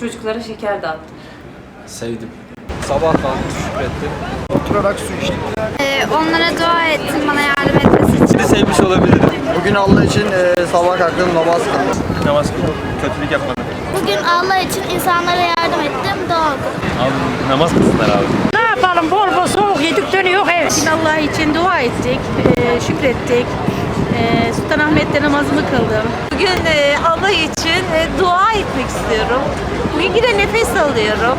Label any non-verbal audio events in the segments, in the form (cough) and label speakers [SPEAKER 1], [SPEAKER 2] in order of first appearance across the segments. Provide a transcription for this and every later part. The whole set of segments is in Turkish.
[SPEAKER 1] Çocuklara şeker dağıttım.
[SPEAKER 2] Sevdim. Sabah kalktım şükrettim.
[SPEAKER 3] Oturarak su içtim.
[SPEAKER 4] Ee, onlara dua ettim bana yardım etmesi için.
[SPEAKER 2] Seni sevmiş olabilirim.
[SPEAKER 3] Bugün Allah için e, sabah kalktım namaz kıldım.
[SPEAKER 2] Namaz kıldım. Kötülük yapmadım.
[SPEAKER 4] Bugün Allah için insanlara yardım ettim, dua.
[SPEAKER 2] Abi namaz kılsınlar abi.
[SPEAKER 5] Ne yapalım bol bol soğuk yedik dönüyor eve. Yine Allah için dua ettik, e, şükrettik. E, Sultanahmet'te namazımı kıldım.
[SPEAKER 1] Bugün e, Allah için e, dua etmek istiyorum. Bugün yine nefes alıyorum.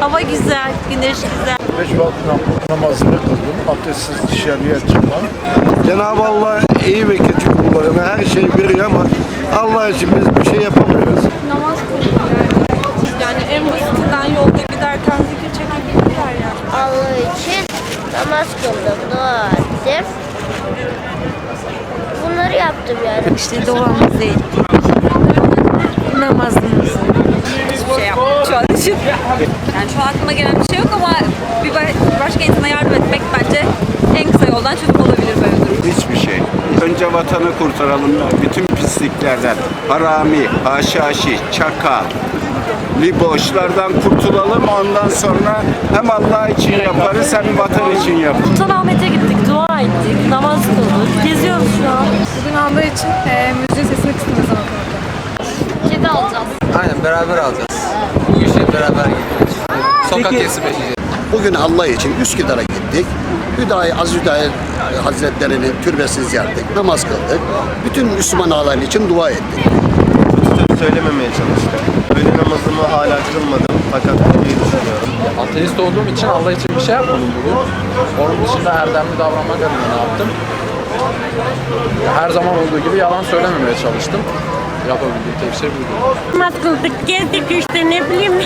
[SPEAKER 1] Hava güzel, güneş güzel.
[SPEAKER 3] Beş vakit nam- namazını kıldım. Abdestsiz dışarıya çıkmam. Cenab-ı Allah iyi ve kötü kullarına her şeyi veriyor ama Allah için biz bir şey yapamıyoruz.
[SPEAKER 1] Yani en basitinden yolda giderken zikir çekebilirler yani.
[SPEAKER 4] Allah için namaz kıldım, dua ettim. Yaptım yani.
[SPEAKER 5] İşte duamızı ettik. Namazımızı.
[SPEAKER 1] Hiçbir şey yapmadım şu an için. Yani şu an aklıma gelen bir şey yok ama bir ba- başka insana yardım etmek bence en kısa yoldan çözüm olabilir böyle bir durum.
[SPEAKER 6] Hiçbir şey. Önce vatanı kurtaralım. Bütün pisliklerden. Harami, haşhaşi, çaka, liboşlardan kurtulalım. Ondan sonra hem Allah için yaparız hem vatan için yaparız.
[SPEAKER 1] Sultanahmet'e gittik, dua ettik, namaz kıldık. Geziyoruz
[SPEAKER 7] için e, müziğin sesini ezan okunurken.
[SPEAKER 4] Kedi alacağız.
[SPEAKER 2] Aynen beraber alacağız. Bu işe beraber gidiyoruz. Sokak kesip içeceğiz.
[SPEAKER 8] Bugün Allah için Üsküdar'a gittik. Hüdayi Aziz Hüdayi Hazretleri'nin türbesini ziyaret ettik. Namaz kıldık. Bütün Müslüman ağalar için dua ettik.
[SPEAKER 9] kötü söylememeye çalıştım. Öğle namazımı hala kılmadım fakat kılmayı düşünüyorum.
[SPEAKER 2] Ateist olduğum için Allah için bir şey yapmadım bugün. Onun dışında erdemli davranmak adına ne yaptım? Her zaman olduğu gibi yalan söylememeye çalıştım. Yapabildiğim tek şey buydu.
[SPEAKER 5] Namaz kıldık, gezdik işte ne bileyim. (laughs)